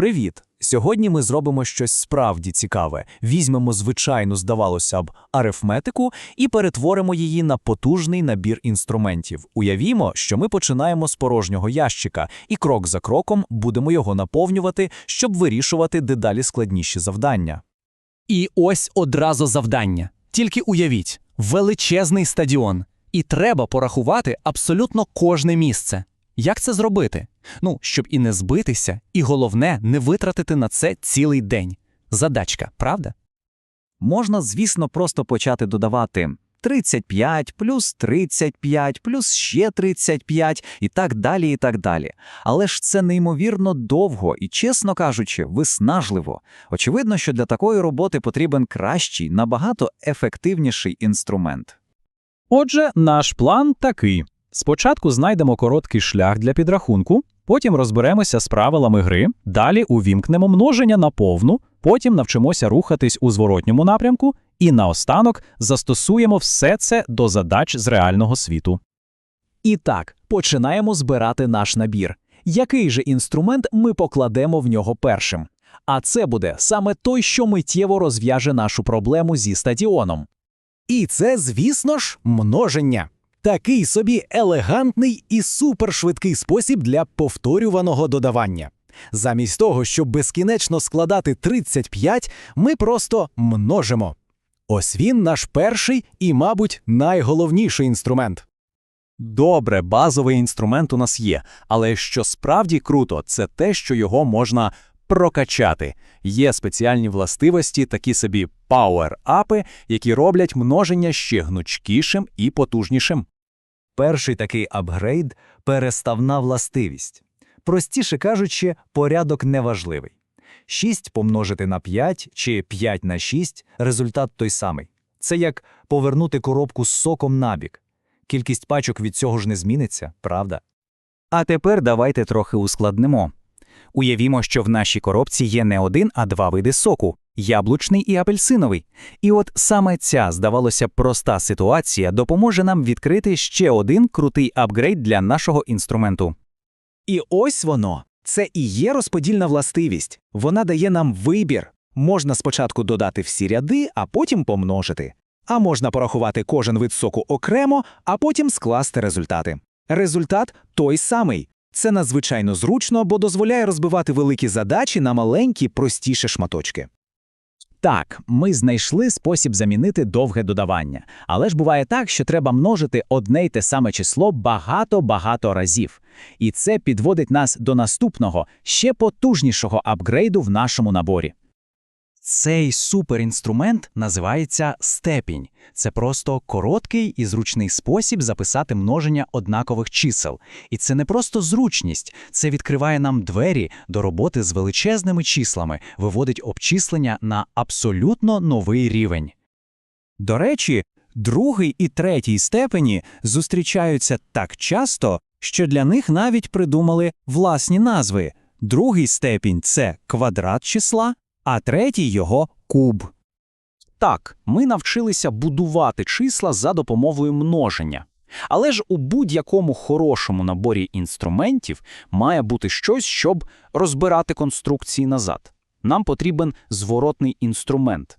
Привіт! Сьогодні ми зробимо щось справді цікаве. Візьмемо звичайну, здавалося б, арифметику і перетворимо її на потужний набір інструментів. Уявімо, що ми починаємо з порожнього ящика, і крок за кроком будемо його наповнювати, щоб вирішувати дедалі складніші завдання. І ось одразу завдання. Тільки уявіть, величезний стадіон, і треба порахувати абсолютно кожне місце. Як це зробити? Ну, щоб і не збитися, і головне, не витратити на це цілий день. Задачка, правда? Можна, звісно, просто почати додавати 35 плюс 35 плюс ще 35 і так далі, і так далі. Але ж це неймовірно довго і, чесно кажучи, виснажливо. Очевидно, що для такої роботи потрібен кращий, набагато ефективніший інструмент. Отже, наш план такий: спочатку знайдемо короткий шлях для підрахунку, потім розберемося з правилами гри, далі увімкнемо множення на повну, потім навчимося рухатись у зворотньому напрямку, і наостанок застосуємо все це до задач з реального світу. І так, починаємо збирати наш набір. Який же інструмент ми покладемо в нього першим? А це буде саме той, що миттєво розв'яже нашу проблему зі стадіоном. І це, звісно ж, множення. Такий собі елегантний і супершвидкий спосіб для повторюваного додавання. Замість того, щоб безкінечно складати 35, ми просто множимо. Ось він наш перший і, мабуть, найголовніший інструмент. Добре, базовий інструмент у нас є, але що справді круто, це те, що його можна прокачати. Є спеціальні властивості, такі собі пауер-апи, які роблять множення ще гнучкішим і потужнішим. Перший такий апгрейд переставна властивість. Простіше кажучи, порядок неважливий. 6 помножити на 5 чи 5 на 6 – результат той самий. Це як повернути коробку з соком набік. Кількість пачок від цього ж не зміниться, правда? А тепер давайте трохи ускладнимо. Уявімо, що в нашій коробці є не один, а два види соку яблучний і апельсиновий. І от саме ця, здавалося, проста ситуація допоможе нам відкрити ще один крутий апгрейд для нашого інструменту. І ось воно. Це і є розподільна властивість. Вона дає нам вибір. Можна спочатку додати всі ряди, а потім помножити. А можна порахувати кожен вид соку окремо, а потім скласти результати. Результат той самий. Це надзвичайно зручно, бо дозволяє розбивати великі задачі на маленькі, простіше шматочки. Так, ми знайшли спосіб замінити довге додавання. Але ж буває так, що треба множити одне й те саме число багато-багато разів. І це підводить нас до наступного, ще потужнішого апгрейду в нашому наборі. Цей суперінструмент називається степінь. Це просто короткий і зручний спосіб записати множення однакових чисел. І це не просто зручність, це відкриває нам двері до роботи з величезними числами, виводить обчислення на абсолютно новий рівень. До речі, другий і третій степені зустрічаються так часто, що для них навіть придумали власні назви. Другий степінь це квадрат числа, а третій його куб. Так, ми навчилися будувати числа за допомогою множення. Але ж у будь-якому хорошому наборі інструментів має бути щось, щоб розбирати конструкції назад. Нам потрібен зворотний інструмент.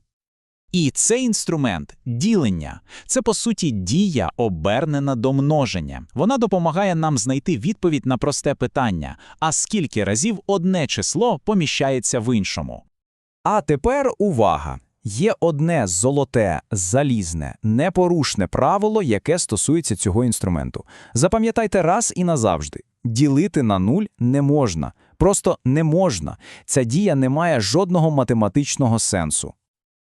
І цей інструмент ділення це по суті дія, обернена до множення. Вона допомагає нам знайти відповідь на просте питання: а скільки разів одне число поміщається в іншому. А тепер увага! Є одне золоте, залізне, непорушне правило, яке стосується цього інструменту. Запам'ятайте раз і назавжди: ділити на нуль не можна. Просто не можна. Ця дія не має жодного математичного сенсу.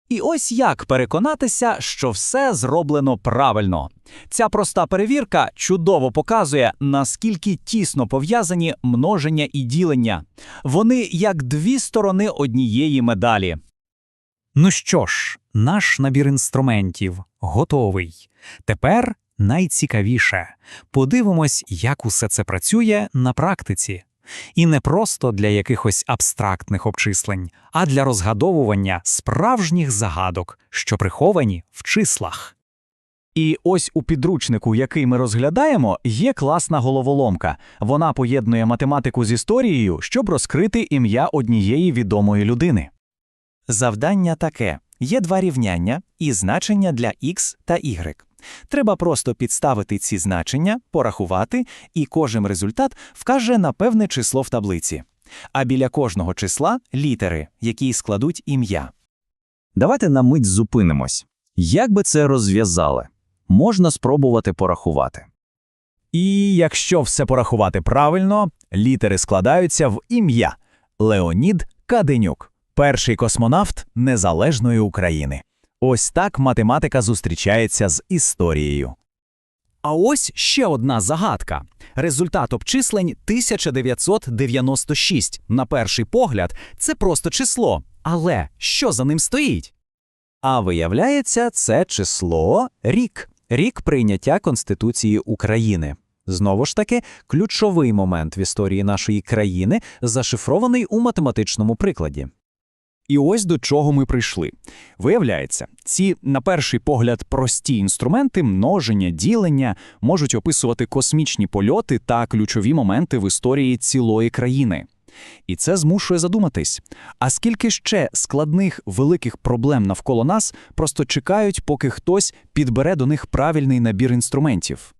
І ось як переконатися, що все зроблено правильно. Ця проста перевірка чудово показує, наскільки тісно пов'язані множення і ділення. Вони як дві сторони однієї медалі. Ну що ж, наш набір інструментів готовий. Тепер найцікавіше подивимось, як усе це працює на практиці. І не просто для якихось абстрактних обчислень, а для розгадовування справжніх загадок, що приховані в числах. І ось у підручнику, який ми розглядаємо, є класна головоломка. Вона поєднує математику з історією, щоб розкрити ім'я однієї відомої людини. Завдання таке: є два рівняння і значення для x та y. Треба просто підставити ці значення, порахувати, і кожен результат вкаже на певне число в таблиці. А біля кожного числа літери, які складуть ім'я. Давайте на мить зупинимось. Як би це розв'язали? Можна спробувати порахувати. І якщо все порахувати правильно, літери складаються в ім'я Леонід Каденюк, перший космонавт Незалежної України. Ось так математика зустрічається з історією. А ось ще одна загадка. Результат обчислень 1996. На перший погляд, це просто число. Але що за ним стоїть? А виявляється, це число рік. Рік прийняття Конституції України. Знову ж таки, ключовий момент в історії нашої країни зашифрований у математичному прикладі. І ось до чого ми прийшли. Виявляється, ці, на перший погляд, прості інструменти множення, ділення можуть описувати космічні польоти та ключові моменти в історії цілої країни. І це змушує задуматись, а скільки ще складних великих проблем навколо нас просто чекають, поки хтось підбере до них правильний набір інструментів.